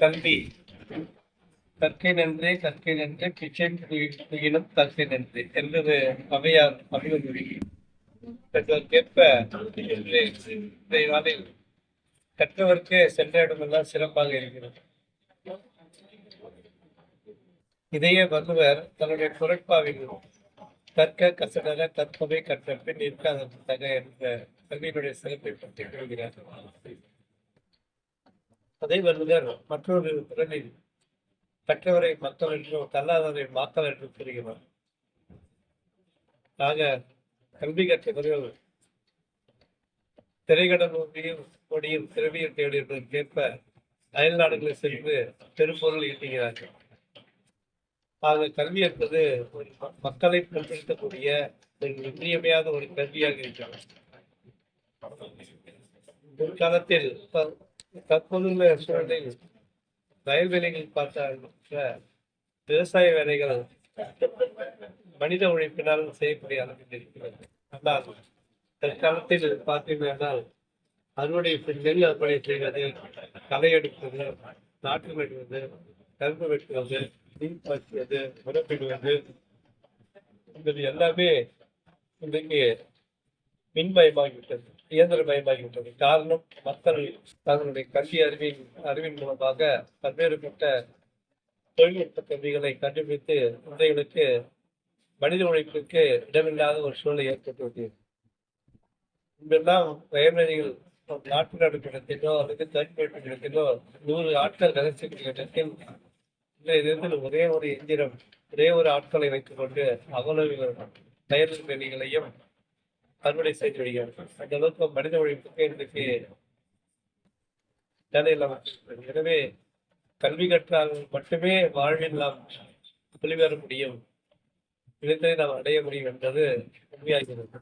கல்வி கற்கை நன்றே கற்கை நன்றே கிச்சை துயிலும் கற்கை நன்றே. என்பது அவையார் அபிமொழி கேட்ப இன்றைய நாளில் கற்றவர்க்கு சென்ற இடமெல்லாம் சிறப்பாக இருக்கிறது. இதைய வள்ளுவர் தன்னுடைய குரட்பாவில் கற்க கசடர கற்பவை கற்ற பின் இருக்காத என்ற கல்வியினுடைய சிறப்பை பற்றி கூறுகிறார். அதே வள்ளுவர் மற்றொரு குரலில் கற்றவரை மக்கள் என்றும் கல்லாதவரை மாக்கள் என்றும் கூறுகிறார். ஆக கல்வி கற்றவர்கள் திரைக்கடல் ஒன்றியும் கொடியும் திரவியம் தேடி என்பதற்கேற்ப அயல் நாடுகளை சென்று பெரும்பொருள் ஈட்டுகிறார்கள் ஆக கல்வி என்பது ஒரு ம- மக்களை பண்படுத்தக்கூடிய ஒரு இன்றியமையாத ஒரு கல்வியாக இருக்கிறது. ஒரு காலத்தில் தற்போதுள்ள சூழலில் வேலைகள் பார்த்தாலும் விவசாய வேலைகள் மனித உழைப்பினால் செய்யக்கூடிய அளவில் இருக்கிறது. ஆனால் தற்காலத்தில் பார்த்தீங்கன்னா அறுவடை நெல் அறுவடை செய்வது களை எடுப்பது நாட்டு வெட்டுவது கரும்பு வெட்டுவது நீர் பாய்ச்சுவது உரப்பிடுவது இது எல்லாமே இன்றைக்கு மின்மயமாகிவிட்டது. இயந்திரமயமாகிவிட்டது காரணம் மக்கள் தங்களுடைய கல்வி அறிவின் அறிவின் மூலமாக பல்வேறுபட்ட தொழில்நுட்ப கல்விகளை கண்டுபிடித்து இன்றைகளுக்கு மனித உழைப்புக்கு இடமில்லாத ஒரு சூழ்நிலை ஏற்பட்டுள்ளது முன்பெல்லாம் வயல்வெளிகள் நாட்டு நடுப்பிடத்திலோ அல்லது தனிப்பட்ட இடத்திலோ நூறு ஆட்கள் ரகசிய இடத்தில் இன்றைய தினத்தில் ஒரே ஒரு எந்திரம் ஒரே ஒரு ஆட்களை வைத்துக் கொண்டு அவ்வளவு பயிர் வெளிகளையும் அறுவடை செய்து வருகிறார்கள் அந்த அளவுக்கு மனித உழைப்புக்கு இன்றைக்கு வேலை இல்லாமல் எனவே கல்வி கற்றால் மட்டுமே வாழ்வில் நாம் வெளிவர முடியும். இதை நாம் அடைய முடியும் என்பது உண்மையாகிறது.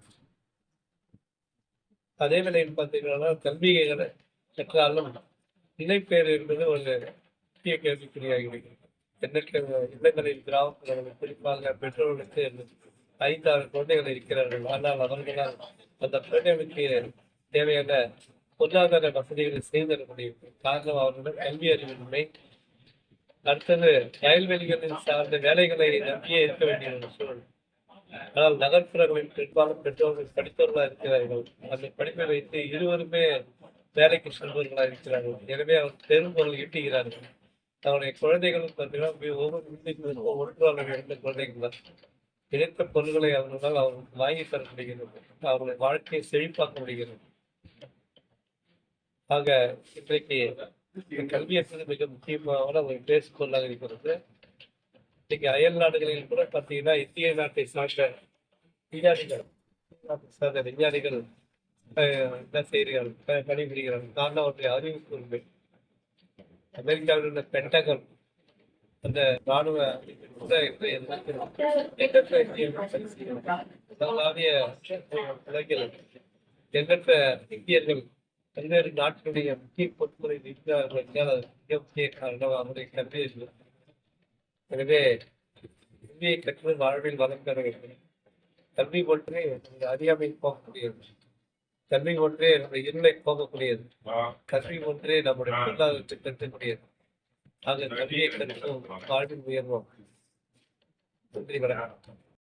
அதே நிலையில் பார்த்தீங்கன்னா கல்வி கற்றாலும் இணைப்பேர் என்பது ஒரு முக்கிய கேள்விக்குறியாகிறது எண்ணற்ற இல்லங்களில் கிராமப்புறங்களில் குறிப்பாக பெற்றோர்களுக்கு ஐந்தாறு குழந்தைகள் இருக்கிறார்கள். ஆனால் அவர்களால் அந்த குழந்தைகளுக்கு தேவையான பொருளாதார வசதிகளை செய்து தர முடியும் காரணம் அவர்களிடம் கல்வி அறிவின்மை அடுத்தது வயல்வெளிகளில் சார்ந்த வேலைகளை நம்பியே இருக்க வேண்டிய ஒரு சூழல். ஆனால் நகர்ப்புறங்களில் பெரும்பாலும் பெற்றோர்கள் படித்தவர்களாக இருக்கிறார்கள். அந்த படிப்பை வைத்து இருவருமே வேலைக்கு செல்பவர்களாக இருக்கிறார்கள். எனவே அவர் பெரும் பொருள் ஈட்டுகிறார்கள். தன்னுடைய குழந்தைகளும் பார்த்தீங்கன்னா ஒவ்வொரு வீட்டுக்கு ஒன்று அல்லது இரண்டு குழந்தைகள் தான். கிடைத்த பொருள்களை அவர்களால் அவர்களுக்கு வாங்கி தர முடிகிறது. அவர்களுடைய வாழ்க்கையை செழிப்பாக்க முடிகிறது. ஆக இன்றைக்கு கல்வி என்பது மிக முக்கியமான ஒரு பேஸ் பொருளாக இருக்கிறது. இன்னைக்கு அயல் நாடுகளில் கூட பார்த்தீங்கன்னா இந்திய நாட்டை சார்ந்த விஞ்ஞானிகள் சார்ந்த விஞ்ஞானிகள் என்ன செய்கிறார்கள் பணிபுரிகிறார்கள். காரணம் அவருடைய அறிவு கூர்மை அமெரிக்காவில் உள்ள பென்டகன் அந்த ராணுவ தினத்தில் எண்ணற்ற இந்தியர்கள் பல்வேறு நாட்டினுடைய முக்கிய பொறுப்புகளை இருக்கிறார்கள் என்றால் அது மிக முக்கிய காரணம் அவருடைய கல்வி. எனவே கல்வியை கற்று வாழ்வில் வளம் பெற வேண்டும் கல்வி ஒன்றே அறியாமை போகக்கூடியது கல்வி ஒன்றே நம்முடைய இருளை போகக்கூடியது கல்வி ஒன்றே நம்முடைய பொருளாதாரத்தை கற்றுக்கூடியது ஆக கல்வியை கற்று வாழ்வில் உயர்வோம். நன்றி வணக்கம்.